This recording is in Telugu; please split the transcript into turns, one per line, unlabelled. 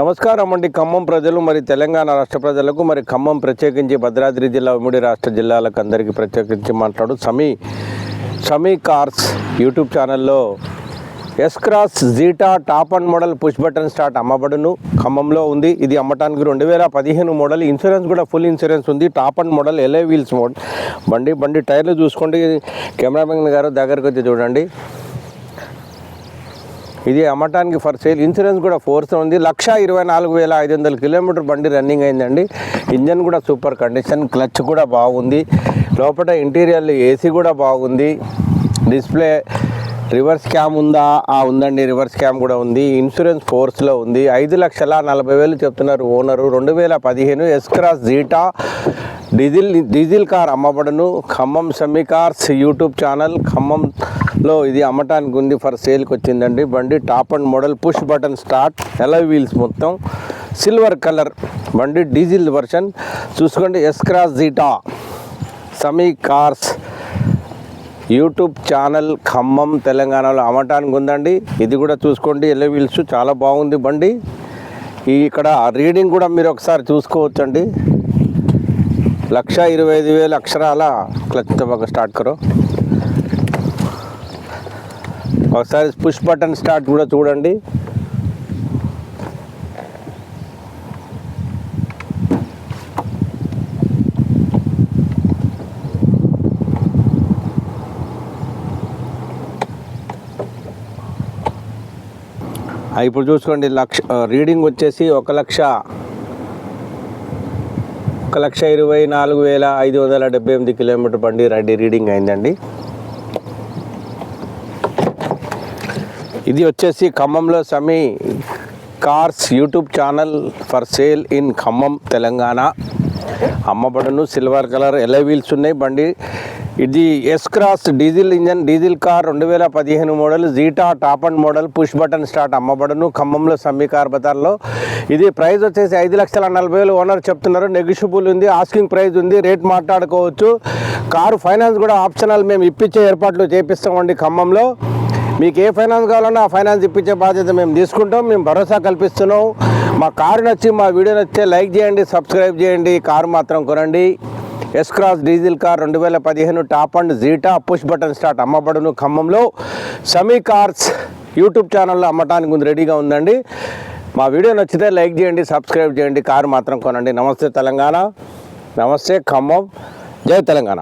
నమస్కారం అండి. ఖమ్మం ప్రజలు మరి తెలంగాణ రాష్ట్ర ప్రజలకు మరి ఖమ్మం ప్రత్యేకించి భద్రాద్రి జిల్లా ఉమ్మడి రాష్ట్ర జిల్లాలకు అందరికీ ప్రత్యేకించి మాట్లాడు. సమీ సమీ కార్స్ యూట్యూబ్ ఛానల్లో S cross Zeta top end model push button start అమ్మబడును. ఖమ్మంలో ఉంది. ఇది అమ్మటానికి రెండు వేల పదిహేను మోడల్. ఇన్సూరెన్స్ కూడా ఫుల్ ఇన్సూరెన్స్ ఉంది. Top end model alloy wheels model బండి బండి టైర్లు చూసుకోండి. కెమెరామెన్ గారు దగ్గరకు వచ్చి చూడండి. ఇది అమ్మటానికి ఫర్ సేల్. ఇన్సూరెన్స్ కూడా ఫోర్స్ ఉంది. లక్ష ఇరవై నాలుగు వేల ఐదు వందల కిలోమీటర్ బండి రన్నింగ్ అయిందండి. ఇంజన్ కూడా సూపర్ కండిషన్ క్లచ్ కూడా బాగుంది. లోపల ఇంటీరియర్ ఏసీ కూడా బాగుంది. డిస్ప్లే రివర్స్ క్యామ్ ఉందా? ఆ ఉందండి. రివర్స్ క్యామ్ కూడా ఉంది. ఇన్సూరెన్స్ ఫోర్స్లో ఉంది. ఐదు లక్షల నలభై వేలు చెప్తున్నారు ఓనరు. రెండు వేల పదిహేను S cross Zeta diesel diesel car అమ్మబడును. Khammam Sami cars YouTube channel Khammam లో ఇది అమ్మటానికి ఉంది ఫర్ సేల్కి వచ్చిందండి. బండి top end model push button start alloy wheels మొత్తం. సిల్వర్ కలర్ బండి డీజిల్ వర్షన్ చూసుకోండి S cross Zeta Sami cars YouTube channel Khammam తెలంగాణలో అమ్మటానికి ఉందండి. ఇది కూడా చూసుకోండి ఎల్లో వీల్స్ చాలా బాగుంది బండి. ఈ ఇక్కడ రీడింగ్ కూడా మీరు ఒకసారి చూసుకోవచ్చండి. లక్ష ఇరవై ఐదు వేల అక్షరాల క్లచ్ తప్పక స్టార్ట్ కరో. ఒకసారి పుష్ బటన్ స్టార్ట్ కూడా చూడండి. ఇప్పుడు చూసుకోండి లక్ష రీడింగ్ వచ్చేసి ఒక లక్ష ఒక లక్ష ఇరవై నాలుగు వేల ఐదు వందల డెబ్బై ఎనిమిది కిలోమీటర్ బండి రెడీ రీడింగ్ అయిందండి. ఇది వచ్చేసి ఖమ్మంలో Sami cars YouTube channel for sale in Khammam Telangana. అమ్మబడును సిల్వర్ కలర్ ఎల్ల వీల్స్ ఉన్నాయి బండి. ఇది S cross diesel engine diesel car రెండు వేల పదిహేను model Zeta top end model push button start అమ్మబడును ఖమ్మంలో సమ్మి కార్ బజార్లో. ఇది ప్రైస్ వచ్చేసి ఐదు లక్షల నలభై వేలు ఓనర్ చెప్తున్నారు. నెగిషియబుల్ ఉంది ఆస్కింగ్ ప్రైస్ ఉంది రేట్ మాట్లాడుకోవచ్చు. కారు ఫైనాన్స్ కూడా ఆప్షనల్ మేము ఇప్పించే ఏర్పాట్లు చేపిస్తామండి ఖమ్మంలో. మీకు ఏ ఫైనాన్స్ కావాలన్నా ఆ ఫైనాన్స్ ఇప్పించే బాధ్యత మేము తీసుకుంటాం. మేము భరోసా కల్పిస్తున్నాం. మా కారు నచ్చి మా వీడియో నచ్చితే లైక్ చేయండి సబ్స్క్రైబ్ చేయండి కారు మాత్రం కొనండి. ఎస్ క్రాస్ డీజిల్ కార్ రెండు వేల పదిహేను top end Zeta push button start అమ్మబడును ఖమ్మంలో. సమీ కార్స్ యూట్యూబ్ ఛానల్లో అమ్మటానికి ముందు రెడీగా ఉందండి. మా వీడియో నచ్చితే లైక్ చేయండి సబ్స్క్రైబ్ చేయండి కారు మాత్రం కొనండి. నమస్తే తెలంగాణ. నమస్తే ఖమ్మం. జై తెలంగాణ.